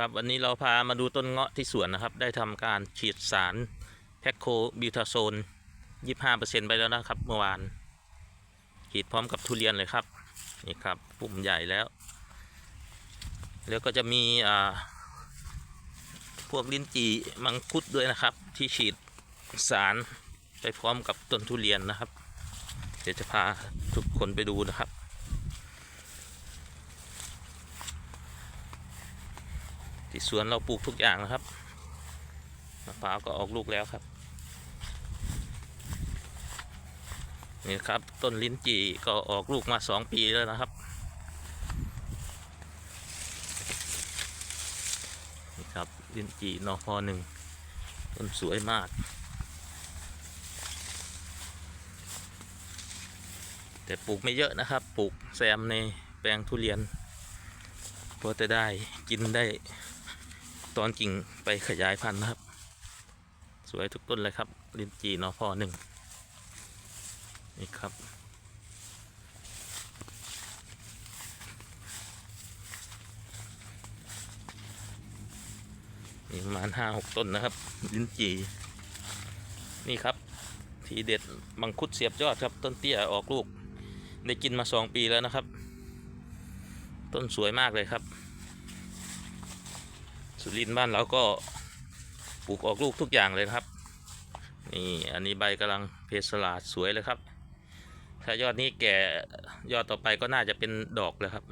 ครับวันนี้เราพามาดูต้นเงาะที่สวนนะครับ ได้ทำการฉีดสารแพคโคบิวทาโซน 25%ไปแล้วนะครับ เมื่อวาน ฉีดพร้อมกับทุเรียนเลยครับนี่ครับปุ่มใหญ่แล้ว แล้วก็จะมีอ่าพวกลิ้นจี่มังคุดด้วยนะครับ ที่ฉีดสารไปพร้อมกับต้นทุเรียนนะครับ เดี๋ยวจะพาทุกคนไปดูนะครับ ที่สวนเราปลูกทุกอย่างนะครับมะพร้าวก็ออกลูกแล้วครับ นี่ครับต้นลิ้นจี่ก็ออกลูกมาสองปีแล้วนะครับนี่ครับลิ้นจี่นอพอหนึ่งต้นสวยมากแต่ปลูกไม่เยอะนะครับ ปลูกแซมในแปลงทุเรียนเพอจะได้กินได้ ตอนกิ่งไปขยายพันธุ์นะครับ สวยทุกต้นเลยครับ ลินจีนอพอหนึ่งนี่ครับ นี่ประมาณห้าหกต้นนะครับ ลินจี นี่ครับ ทีเด็ดมังคุดเสียบยอดครับ ต้นเตี้ยออกลูก ได้กินมาสองปีแล้วนะครับ ต้นสวยมากเลยครับ สุรินทร์บ้านเราก็ปลูกออกลูกทุกอย่างเลยครับ นี่อันนี้ใบกำลังเพสลาดสวยเลยครับ ถ้ายอดนี้แก่ยอดต่อไปก็น่าจะเป็นดอกเลยครับ